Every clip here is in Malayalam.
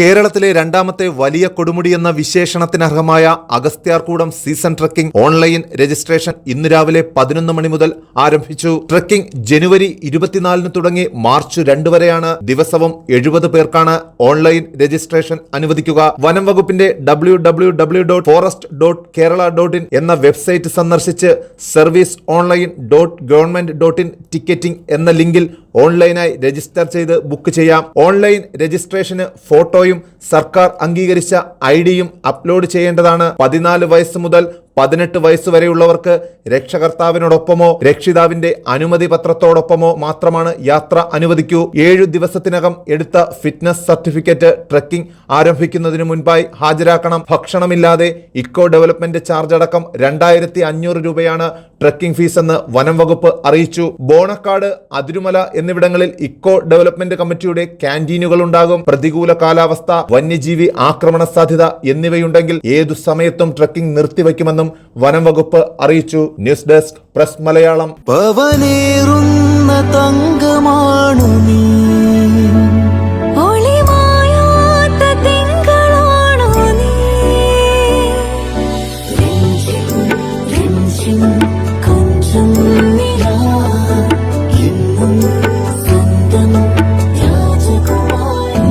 കേരളത്തിലെ രണ്ടാമത്തെ വലിയ കൊടുമുടി എന്ന വിശേഷണത്തിനർഹമായ Agasthyarkoodam season trekking online registration ഇന്ന് രാവിലെ പതിനൊന്ന് മണി മുതൽ ആരംഭിച്ചു. ട്രക്കിംഗ് ജനുവരി ഇരുപത്തിനാലിന് തുടങ്ങി മാർച്ച് രണ്ട് വരെയാണ്. ദിവസവും എഴുപത് പേർക്കാണ് ഓൺലൈൻ രജിസ്ട്രേഷൻ അനുവദിക്കുക. വനം വകുപ്പിന്റെ W W W dot forest dot Kerala dot in എന്ന വെബ്സൈറ്റ് സന്ദർശിച്ച് service online dot government dot in ticketing എന്ന ലിങ്കിൽ ഓൺലൈനായി രജിസ്റ്റർ ചെയ്ത് ബുക്ക് ചെയ്യാം. ഓൺലൈൻ രജിസ്ട്രേഷന് ഫോട്ടോയും സർക്കാർ അംഗീകരിച്ച ഐ ഡിയും അപ്ലോഡ് ചെയ്യേണ്ടതാണ്. പതിനാല് വയസ്സ് മുതൽ പതിനെട്ട് വയസ്സ് വരെയുള്ളവർക്ക് രക്ഷകർത്താവിനോടൊപ്പമോ രക്ഷിതാവിന്റെ അനുമതി പത്രത്തോടൊപ്പമോ മാത്രമാണ് യാത്ര അനുവദിക്കൂ. ഏഴു ദിവസത്തിനകം എടുത്ത ഫിറ്റ്നസ് സർട്ടിഫിക്കറ്റ് ട്രക്കിംഗ് ആരംഭിക്കുന്നതിന് മുൻപായി ഹാജരാക്കണം. ഭക്ഷണമില്ലാതെ ഇക്കോ ഡെവലപ്മെന്റ് ചാർജ് അടക്കം രണ്ടായിരത്തി അഞ്ഞൂറ് രൂപയാണ് ട്രക്കിംഗ് എന്ന് വനം വകുപ്പ് അറിയിച്ചു. ബോണക്കാട് അതിരുമല എന്നിവിടങ്ങളിൽ ഇക്കോ ഡെവലപ്മെന്റ് കമ്മിറ്റിയുടെ ക്യാന്റീനുകൾ ഉണ്ടാകും. പ്രതികൂല കാലാവസ്ഥ വന്യജീവി ആക്രമണ സാധ്യത എന്നിവയുണ്ടെങ്കിൽ ഏതു സമയത്തും ട്രക്കിംഗ് നിർത്തിവെക്കുമെന്നും വനം വകുപ്പ് അറിയിച്ചു. News desk press Malayalam. പവനേറുന്ന തങ്കമാണു നീ.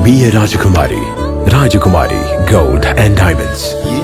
രാജകുമാരി Be a Rajakumari. Rajakumari Gold and Diamonds.